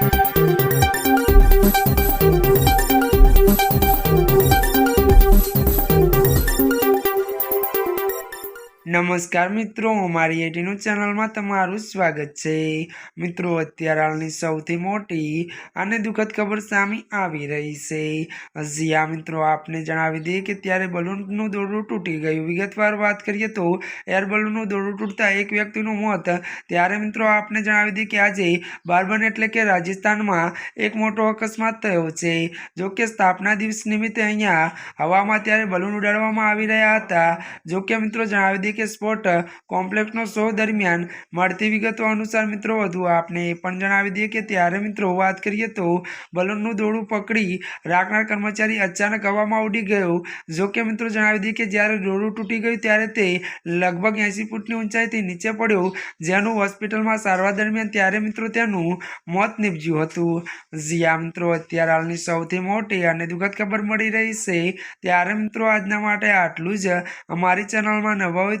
Thank you. નમસ્કાર મિત્રો અમારી એટીનું ચેનલમાં તમારું સ્વાગત છે. મિત્રો, અત્યારે હાલની સૌથી મોટી અને દુઃખદ ખબર સામે આવી રહી છે. હજી મિત્રો, આપને જણાવી દઈએ કે ત્યારે બલૂનનું દોરડું તૂટી ગયું. વિગતવાર વાત કરીએ તો, એર બલૂનનું દોરડું તૂટતા એક વ્યક્તિનું મોત. ત્યારે મિત્રો, આપને જણાવી દઈએ કે આજે બારબન એટલે કે રાજસ્થાનમાં એક મોટો અકસ્માત થયો છે. જો કે સ્થાપના દિવસ નિમિત્તે અહીંયા હવામાં ત્યારે બલૂન ઉડાડવામાં આવી રહ્યા હતા. જો કે મિત્રો, જણાવી દઈએ કે સ્પોટ કોમ્પ્લેક્સનો શો દરમિયાન મળતી વિગતો અનુસાર મિત્રો વધુ આપને એ પણ જણાવી દઈએ કે ત્યારે મિત્રો વાત કરીએ તો બલૂનનું દોરડું પકડી રાખનાર કર્મચારી અચાનક હવામાં ઉડી ગયો. જો કે મિત્રો જણાવી દઈએ કે જ્યારે દોરડું તૂટી ગયું ત્યારે તે લગભગ એંસી ફૂટની ઊંચાઈથી નીચે પડ્યો. જેનું હોસ્પિટલમાં સારવાર દરમિયાન ત્યારે મિત્રો તેનું મોત નીપજ્યું હતું. જ્યાં મિત્રો, અત્યારે હાલની સૌથી મોટી અને દુઃખદ ખબર મળી રહી છે. ત્યારે મિત્રો આજના માટે આટલું જ. અમારી ચેનલમાં નવા હોય